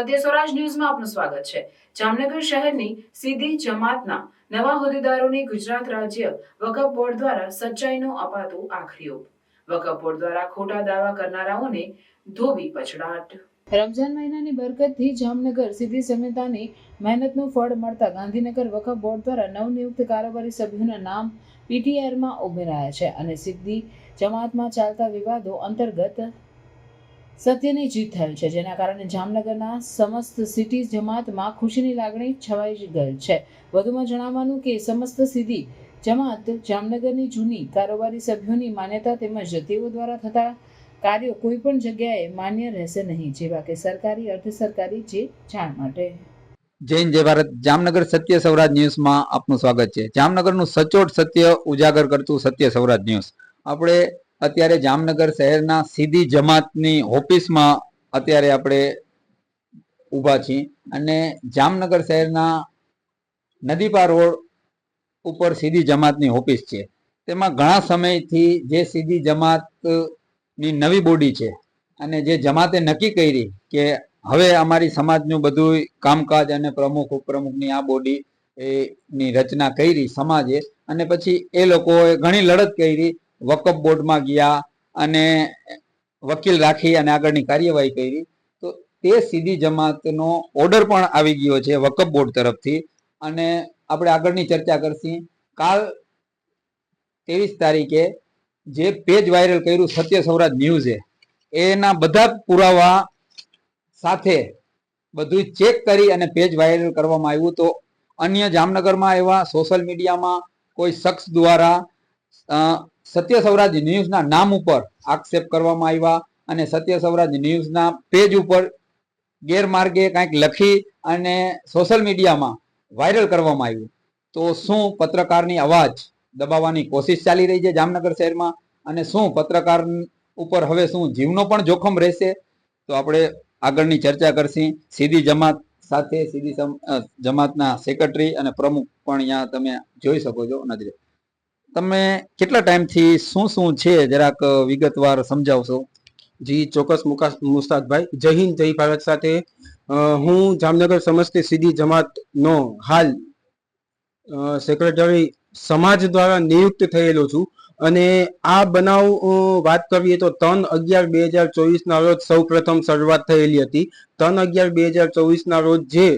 સત્ય સ્વરાજ ન્યૂઝમાં આપનું સ્વાગત છે. જામનગર શહેરની સીધી જમાતના નવા હોદ્દેદારોને ગુજરાત રાજ્ય વકફ બોર્ડ દ્વારા સચ્ચાઈનો અપાતો આખરીઓ વકફ બોર્ડ દ્વારા ખોટા દાવા કરનારાઓને ધોબી પછડાટ. રમઝાન મહિનાની બરકતથી જામનગર સીધી સમિતાની મહેનતનું ફળ મળતા ગાંધીનગર વકફ બોર્ડ દ્વારા નવનિયુક્ત કારોબારી સભ્યોના નામ પીટીઆરમાં ઉમેરાયા છે અને સિદ્ધિ જમાતમાં ચાલતા વિવાદો અંતર્ગત સત્યની જીત થયેલ છે, જેના કારણે જામનગરના સમસ્ત સિટી જમાતમાં ખુશીની લાગણી છવાઈ ગયેલ છે. વધુમાં જણાવવાનું કે સમસ્ત સીધી જમાત જામનગરની જૂની કારોબારી સભ્યોની માન્યતા તેમજ તેઓ દ્વારા થતા કાર્યો કોઈ પણ જગ્યાએ માન્ય રહેશે નહીં, જેવા કે સરકારી, અર્ધ સરકારી, જે જાણ માટે. જૈન જય ભારત. જામનગર સત્ય સૌરાજ ન્યૂઝમાં આપનું સ્વાગત છે. જામનગરનું સચોટ સત્ય ઉજાગર કરતું સત્ય સૌરાજ ન્યૂઝ. આપણે અત્યારે જામનગર શહેરના સીધી જમાતની ઓફિસમાં અત્યારે આપણે ઊભા છીએ. અને જામનગર શહેરના નદીપા રોડ ઉપર સીધી જમાતની ઓફિસ છે. તેમાં ઘણા સમયથી જે સીધી જમાતની નવી બોડી છે અને જે જમાતે નક્કી કરી કે હવે અમારી સમાજનું બધું કામકાજ અને પ્રમુખ, ઉપપ્રમુખની આ બોડી એની રચના કરી, સમાજે. અને પછી એ લોકોએ ઘણી લડત કરી વકફ બોર્ડમાં ગયા અને વકીલ રાખી અને આગળની કાર્યવાહી કરી. તો તે સીધી જમાતનો ઓર્ડર પણ આવી ગયો છે વકફ બોર્ડ તરફથી. અને આપણે આગળની ચર્ચા કરશી. કાલ ત્રેવીસ તારીખે જે પેજ વાયરલ કર્યું સત્ય સૌરાજ ન્યૂઝે એના બધા પુરાવા સાથે બધું ચેક કરી અને પેજ વાયરલ કરવામાં આવ્યું. તો અન્ય જામનગરમાં એવા સોશિયલ મીડિયામાં કોઈ શખ્સ દ્વારા સત્ય સ્વરાજ ન્યૂઝના નામ ઉપર આક્ષેપ કરવામાં આવ્યા અને સત્ય સ્વરાજ ન્યૂઝના પેજ ઉપર ગેરમાર્ગે કાંઈક લખી અને સોશિયલ મીડિયામાં વાયરલ કરવામાં આવ્યું. તો શું પત્રકારની અવાજ દબાવવાની કોશિશ ચાલી રહી છે જામનગર શહેરમાં અને શું પત્રકાર ઉપર હવે શું જીવનો પણ જોખમ રહેશે? તો આપણે આગળની ચર્ચા કરશી. સીધી જમાત સાથે સીધી જમાતના સેક્રેટરી અને પ્રમુખ પણ અહીંયા તમે જોઈ શકો છો નજરે. તમે કેટલા ટાઈમથી શું શું છે જરાક વિગતવાર સમજાવશો? જી, ચોક્કસ મુકાશ મુસ્તાકભાઈ. જય હિન્દ, જય ભારત સાથે. હું જામનગર સમસ્તી સીધી જમાતનો હાલ સેક્રેટરી સમાજ દ્વારા નિયુક્ત થયેલો છું. અને આ બનાવ વાત કરીએ તો ત્રણ અગિયાર બે હજાર ચોવીસના રોજ સૌ પ્રથમ શરૂઆત થયેલી હતી. ત્રણ અગિયાર બે હજાર ચોવીસના રોજ જે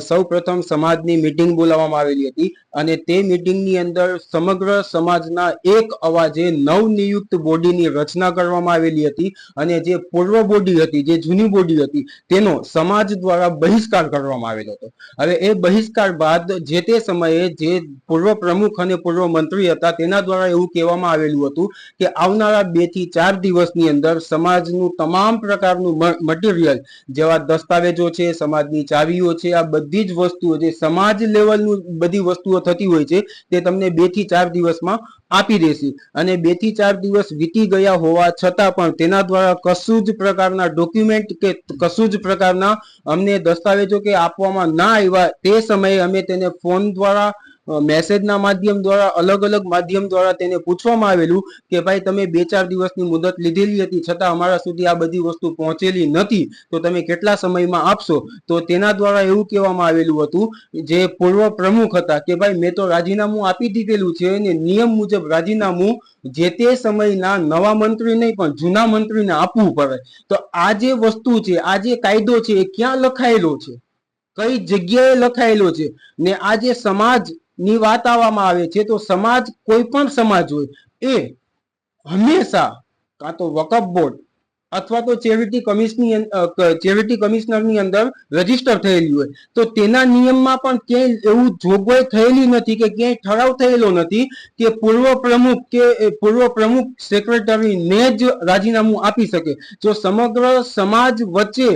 સૌ પ્રથમ સમાજની મિટિંગ બોલાવવામાં આવેલી હતી અને તે મિટિંગની અંદર સમગ્ર સમાજના એક અવાજે નવનિયુક્ત બોડીની રચના કરવામાં આવેલી હતી અને જે પૂર્વ બોડી હતી, જે જૂની બોડી હતી, તેનો સમાજ દ્વારા બહિષ્કાર કરવામાં આવેલો હતો. હવે એ બહિષ્કાર બાદ જે તે સમયે જે પૂર્વ પ્રમુખ અને પૂર્વ મંત્રી હતા, તેના દ્વારા એવું કહેવામાં આવેલું હતું કે આવનારા બેથી ચાર દિવસની અંદર સમાજનું તમામ પ્રકારનું મટીરિયલ જેવા દસ્તાવેજો છે, સમાજની ચાવીઓ છે, આ બધી જ વસ્તુઓ જે સમાજ લેવલનું બધી વસ્તુઓ થતી હોય છે, તે તમને બેથી ચાર દિવસમાં આપી દેશે. અને બેથી ચાર દિવસ વીતી ગયા હોવા છતાં પણ તેના દ્વારા કશું જ પ્રકારના ડોક્યુમેન્ટ કે કશું જ પ્રકારના અમને દસ્તાવેજો કે આપવામાં ના આવ્યા તે સમયે અમે તેને ફોન દ્વારા મેસેજના માધ્યમ દ્વારા અલગ અલગ માધ્યમ દ્વારા તેને પૂછવામાં આવેલું કે ભાઈ તમે બે ચાર દિવસની મુદત લીધેલી હતી, છતાં અમારા સુધી આ બધી વસ્તુ પહોંચેલી નથી. તો તમે કેટલા સમયમાં આપશો? તો તેના દ્વારા એવું કહેવામાં આવેલું હતું જે પૂર્વ પ્રમુખ હતા કે ભાઈ, મેં તો રાજીનામું આપી દીધેલું છે અને નિયમ મુજબ રાજીનામું જે તે સમયના નવા મંત્રી નહીં પણ જૂના મંત્રીને આપવું પડે. તો આ જે વસ્તુ છે, આ જે કાયદો છે એ ક્યાં લખાયેલો છે? કઈ જગ્યાએ લખાયેલો છે? ને આ જે સમાજ ની વાત આવવામાં આવે છે તો સમાજ, કોઈ પણ સમાજ હોય, એ હંમેશા કાં તો વકફ બોર્ડ અથવા તો ચેરિટી કમિશનની ચેરિટી કમિશનરની અંદર રજિસ્ટર થયેલી હોય. તો તેના નિયમમાં પણ ક્યાંય એવું જોગવાઈ થયેલી નથી કે ક્યાંય ઠરાવ થયેલો નથી કે પૂર્વ પ્રમુખ કે પૂર્વ પ્રમુખ સેક્રેટરીને જ રાજીનામું આપી શકે. જો સમગ્ર સમાજ વચ્ચે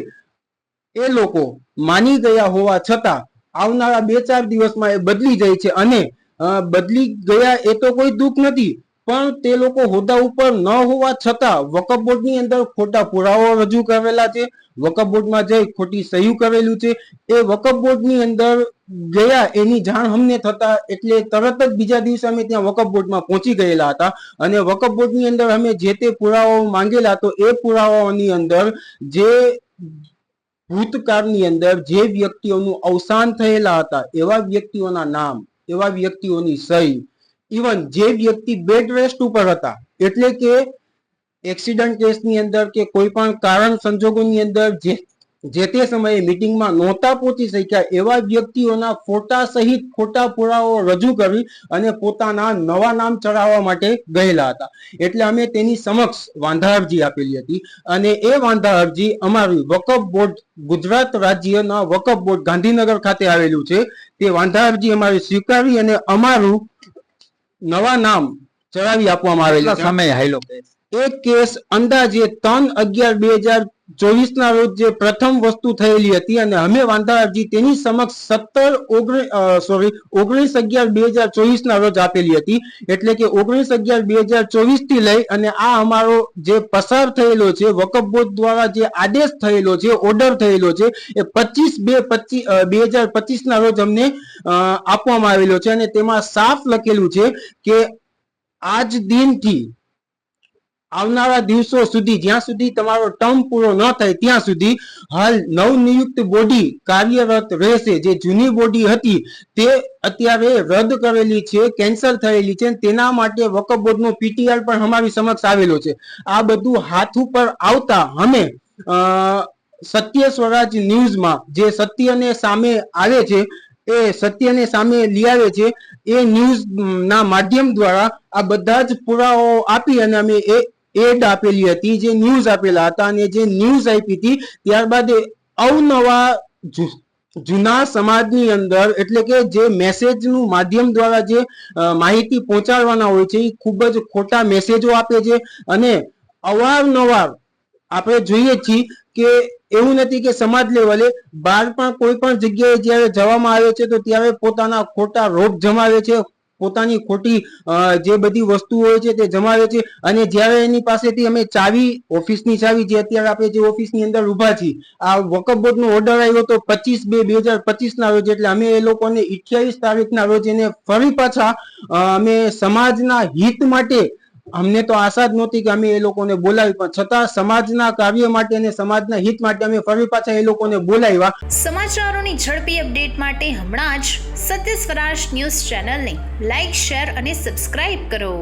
એ લોકો માની ગયા હોવા છતાં આવનારા બે ચાર દિવસમાં એ બદલી જાય છે અને બદલી ગયા એ તો કોઈ દુઃખ નથી, પણ તે લોકો હોદ્દા ઉપર ન હોવા છતાં વકફ બોર્ડની અંદર ખોટા પુરાવાઓ રજૂ કરેલા છે, વકફ બોર્ડમાં જઈ ખોટી સહી કરેલું છે, એ વકફ બોર્ડની અંદર ગયા એની જાણ અમને થતા એટલે તરત જ બીજા દિવસે અમે ત્યાં વકફ બોર્ડમાં પહોંચી ગયેલા હતા અને વકફ બોર્ડની અંદર અમે જે તે પુરાવાઓ માંગેલા તો એ પુરાવાઓની અંદર જે ભૂતકાળની અંદર જે વ્યક્તિઓનું અવસાન થયેલા હતા, એવા વ્યક્તિઓના નામ, એવા વ્યક્તિઓની સહી ઇવન જે વ્યક્તિ બેડ રેસ્ટ ઉપર હતા, એટલે કે એક્સિડન્ટ કેસની અંદર કે કોઈ પણ કારણ સંજોગોની અંદર જે જે તે સમયે મિટિંગમાં નહોતા પહોંચી શક્યા એવા વ્યક્તિઓના ફોટા સહિત ખોટા પુરાવો રજૂ કરી અને પોતાના નવા નામ ચડાવવા માટે ગયેલા હતા. એટલે અમે તેની સમક્ષ વાંધા અરજી આપેલી હતી અને એ વાંધા અરજી અમારી વકફ બોર્ડ ગુજરાત રાજ્યના વકફ બોર્ડ ગાંધીનગર ખાતે આવેલું છે. તે વાંધા અરજી અમારી સ્વીકારી અને અમારું નવા નામ ચડાવી આપવામાં આવેલું સમય હાયલો કેસ એ કેસ અંદાજે ત્રણ અગિયાર બે હજાર ચોવીસ ના રોજ જે પ્રથમ વસ્તુ થયેલી હતી અને અમે અરજી તેની સમક્ષ સત્તર ઓગણીસ સોરી ઓગણીસ અગિયાર બે હજાર ચોવીસ ના રોજ આપેલી હતી. એટલે કે ઓગણીસ અગિયાર બે હજાર ચોવીસથી લઈ અને આ અમારો જે પસાર થયેલો છે, વકફ બોર્ડ દ્વારા જે આદેશ થયેલો છે, ઓર્ડર થયેલો છે, એ પચીસ બે પચીસ બે હજાર પચીસ ના રોજ અમને આપવામાં આવેલો છે અને તેમાં સાફ લખેલું છે કે આજ દિનથી આવનારા દિવસો સુધી, જ્યાં સુધી તમારો ટર્મ પૂરો ન થાય, ત્યાં સુધી હાલ નવનિયુક્ત બોડી કાર્યરત રહેશે. જે જૂની બોડી હતી, તે અત્યારે રદ કરેલી છે, કેન્સલ થયેલી છે તેના માટે વકફ બોર્ડનો પીટીઆર પણ અમારી સમક્ષ આવેલો છે. આ બધું હાથ ઉપર આવતા અમે સત્ય સ્વરાજ ન્યૂઝમાં જે સત્યને સામે આવે છે, એ સત્યને સામે લઈ આવે છે, એ ન્યૂઝ ના માધ્યમ દ્વારા આ બધા જ પુરાવાઓ આપી અને અમે એ એડ આપેલી હતી, જે ન્યૂઝ આપેલા હતા અને જે ન્યૂઝ આપી હતી, ત્યારબાદ અવનવા જૂના સમાજની અંદર, એટલે કે જે મેસેજનું માધ્યમ દ્વારા જે માહિતી પહોંચાડવાના હોય છે એ ખૂબ જ ખોટા મેસેજો આપે છે. અને અવારનવાર આપણે જોઈએ છીએ કે એવું નથી કે સમાજ લેવલે બહાર પણ કોઈ પણ જગ્યાએ જ્યારે જવામાં આવે છે, તો ત્યારે પોતાના ખોટા રોપ જમાવે છે પોતાની ખોટી જે બધી વસ્તુઓ છે તે જમાવે છે અને જ્યારે એની પાસેથી અમે ચાવી, ઓફિસની ચાવી જે અત્યારે આપણે જે ઓફિસની અંદર ઊભા છીએ, આ વકફ બોર્ડનો ઓર્ડર આવ્યો તો પચીસ બે બે હજાર પચીસના રોજ, એટલે અમે એ લોકોને અઠ્યાવીસ તારીખના રોજ એને ફરી પાછા અમે સમાજના હિત માટે અમને તો આશા જ નહોતી કે અમે એ લોકોને બોલાવી, પણ છતાં સમાજના કાર્ય માટે અને સમાજના હિત માટે અમે ફરી પાછા એ લોકોને બોલાવ્યા. સમાચારોની ઝડપી અપડેટ માટે હમણાં જ સત્ય સ્વરાજ ન્યૂઝ ચેનલને લાઇક શેર અને સબસ્ક્રાઇબ કરો.